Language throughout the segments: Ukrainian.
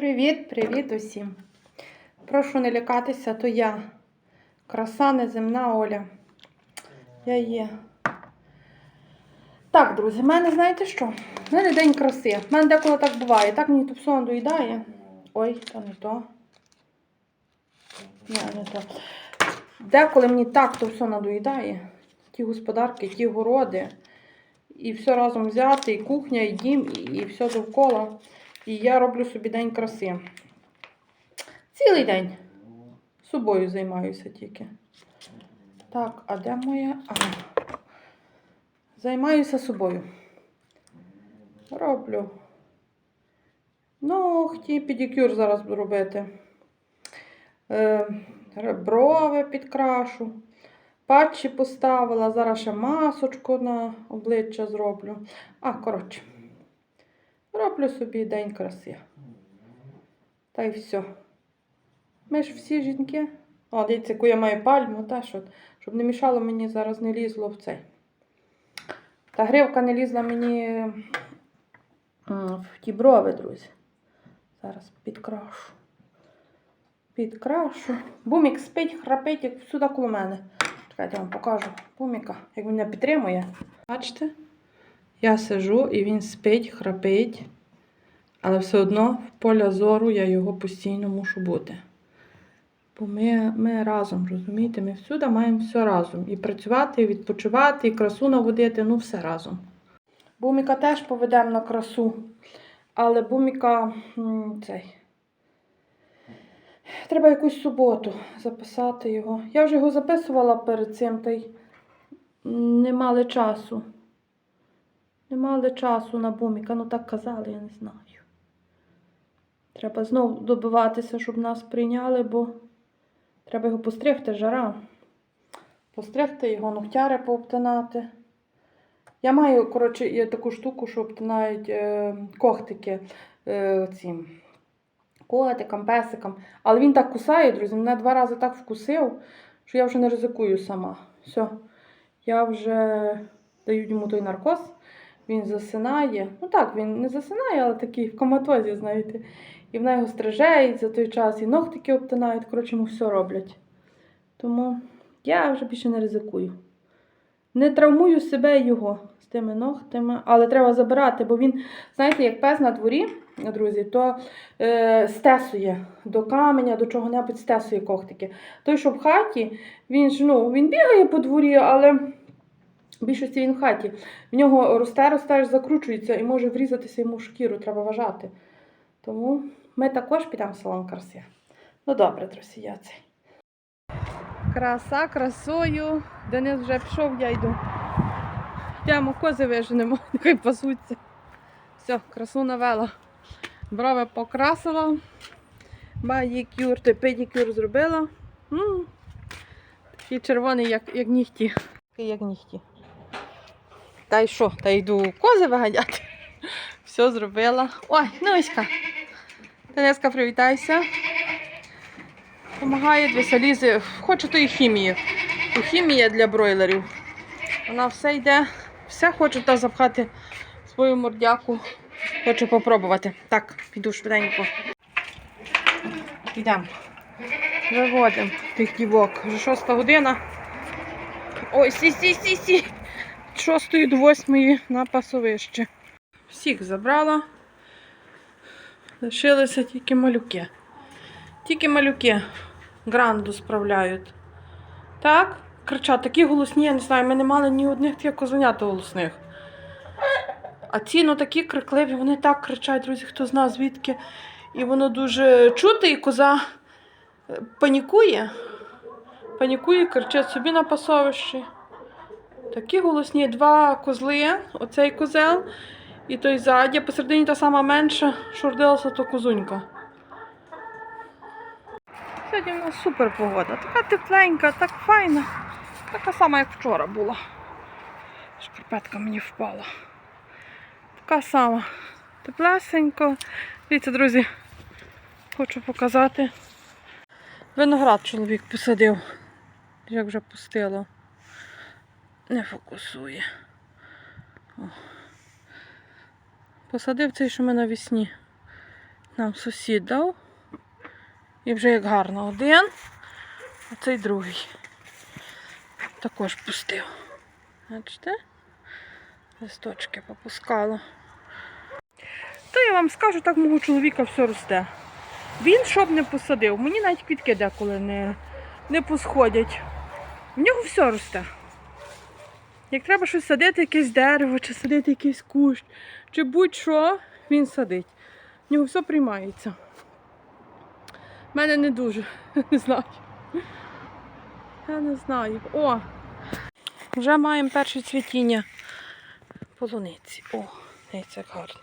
Привіт-привіт усім! Прошу не лякатися, то я. Краса неземна Оля. Я є. Так, друзі, в мене знаєте що? В мене день краси. В мене деколи так буває. Так мені тупсон доїдає. Ой, то не то. Ні, не то. Деколи мені так то все надоїдає. Ті господарки, ті городи. І все разом взяти, і кухня, і дім, і, і все довкола. І я роблю собі день краси. Цілий день. Собою займаюся тільки. Так, а де моя? Ага. Займаюся собою. Роблю. Ногті, педикюр зараз буду робити. Е, брови підкрашу. Патчі поставила, зараз ще масочку на обличчя зроблю. А, коротше. Роблю собі день краси. Та й все. Ми ж всі жінки. О, дивіться, яку я маю пальму, та, що, щоб не мішало мені зараз не лізло в цей. Та гривка не лізла мені в ті брови, друзі. Зараз підкрашу. Підкрашу. Бумік спить, храпить, як сюди коло мене. Чекайте, я вам покажу. Буміка, як мене підтримує. Бачите? Я сижу і він спить, храпить, але все одно в поля зору я його постійно мушу бути. Бо ми, ми разом, розумієте, ми всюди маємо все разом. І працювати, і відпочивати, і красу наводити, ну все разом. Буміка теж поведемо на красу, але буміка цей. Треба якусь суботу записати його. Я вже його записувала перед цим, та й не мали часу. Не мали часу на буміка, ну так казали, я не знаю. Треба знову добиватися, щоб нас прийняли, бо треба його постригти, жара. Постригти його, ногтяри пообтинати. Я маю, коротше, є таку штуку, що обтинають е, когтики е, цим котикам, песикам. Але він так кусає, друзі, мене два рази так вкусив, що я вже не ризикую сама. Все, я вже даю йому той наркоз. Він засинає. Ну так, він не засинає, але такий в коматозі, знаєте. І вона його стриже, за той час і ногтики обтинають, коротше, йому все роблять. Тому я вже більше не ризикую. Не травмую себе його з тими ногтями, але треба забирати, бо він, знаєте, як пес на дворі, друзі, то е, стесує до каменя, до чого-небудь стесує когтики. Той, що в хаті, він ж ну, він бігає по дворі, але. В більшості він в хаті. В нього росте, росте, закручується і може врізатися йому в шкіру, треба вважати. Тому ми також підемо в салон краси. Ну добре, друзі, я цей. Краса красою. Денис вже пішов, я йду. Йдемо, кози виженемо, нехай пасуться. Все, красу навела. Брови покрасила. Маїкюр, той педикюр зробила. М, Такий червоний, як, як нігті. Такий, як нігті. Та й що? Та йду кози виганяти. Все зробила. Ой, Неська. Дениска, привітайся. Помагає дивися, лізе. Хочу тої хімії. То хімія для бройлерів. Вона все йде, все хоче та запхати свою мордяку. Хочу попробувати. Так, піду швиденько. Йдемо. Виводимо тих дівок. Вже шоста година. Ой, сі-сі-сі-сі. 6 до 8 на пасовище. Всіх забрала. Лишилися тільки малюки. Тільки малюки гранду справляють. Так, кричать, такі голосні, я не знаю, ми не мали ні одних тих козенят голосних. А ці ну такі крикливі, вони так кричать, друзі, хто зна звідки. І воно дуже чути, і коза е, панікує. Панікує, кричить собі на пасовищі. Такі голосні два козли, оцей козел і той ззаді, а посередині та сама менша, що родилася то козунька. Сьогодні в нас супер погода. Така тепленька, так файна. Така сама, як вчора була. Шкарпетка мені впала. Така сама. Теплесенько. Дивіться, друзі, хочу показати. Виноград чоловік посадив. Як вже пустило. Не фокусує. О. Посадив цей, що ми навесні. нам сусід дав. І вже як гарно один, а цей другий. Також пустив. Бачите? Листочки попускало. Та я вам скажу, так мого чоловіка все росте. Він щоб не посадив. Мені навіть квітки деколи не, не посходять. В нього все росте. Як треба щось садити, якесь дерево, чи садити якийсь кущ, чи будь-що, він садить. В нього все приймається. У мене не дуже. Не знаю. Я не знаю. О! Вже маємо перше цвітіння полуниці. О, як гарно.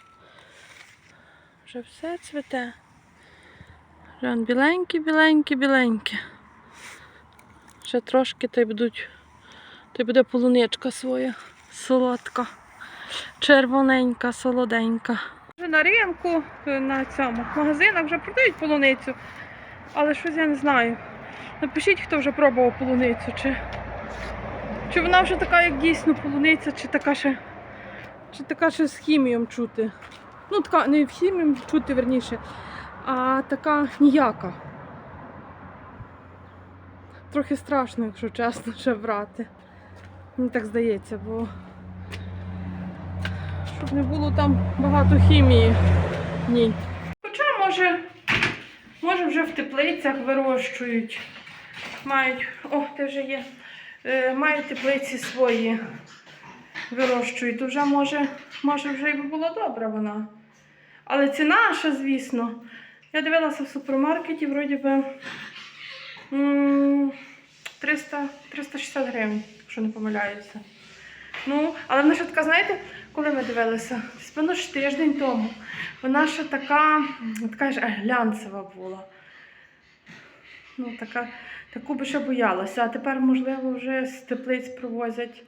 Вже все цвіте. Вже біленькі, біленькі, біленькі. Ще трошки то й будуть. Й буде полуничка своя солодка, червоненька, солоденька. Вже на ринку, е, на цьому в магазинах вже продають полуницю, але щось я не знаю. Напишіть, хто вже пробував полуницю, чи, чи вона вже така, як дійсно полуниця, чи така ще, чи така ще з хімією чути. Ну, така не в хімію чути верніше, а така ніяка. Трохи страшно, якщо чесно, ще брати. Мені так здається, бо щоб не було там багато хімії. Ні. Хоча може, може вже в теплицях вирощують. Мають, о, те вже є. Е, мають теплиці свої вирощують. Вже може, може вже би була добра вона. Але ціна ще, звісно. Я дивилася в супермаркеті, вроді би 300, 360 гривень, якщо не помиляюся. Ну, але вона ще така, знаєте, коли ми дивилися? Спину ж тиждень тому. Вона ще така, така ж глянцева була. Ну, така, таку би ще боялася. А тепер, можливо, вже з теплиць привозять.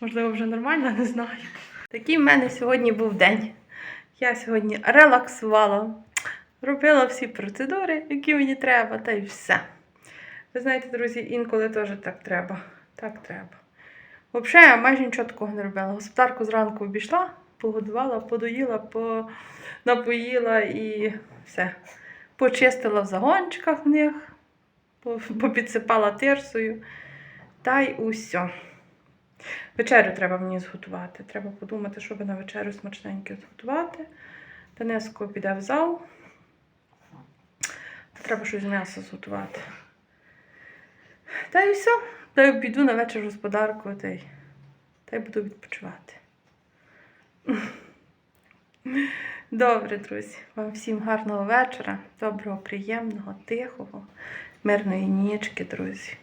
Можливо, вже нормально, не знаю. Такий в мене сьогодні був день. Я сьогодні релаксувала, робила всі процедури, які мені треба, та й все. Ви знаєте, друзі, інколи теж так треба. Так треба. Взагалі, я майже нічого такого не робила. Господарку зранку обійшла, погодувала, подоїла, по... напоїла і все. Почистила в загончиках в них, попідсипала тирсою. Та й усе. Вечерю треба мені зготувати. Треба подумати, що би на вечерю смачненьке зготувати. Танеско піде в зал. Треба щось з м'яса зготувати. Та й все. Та й піду на вечір господарку та й, та й буду відпочивати. Добре, друзі. Вам всім гарного вечора, доброго, приємного, тихого, мирної нічки, друзі.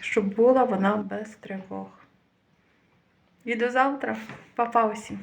Щоб була вона без тривог. І до завтра. Па-па усім.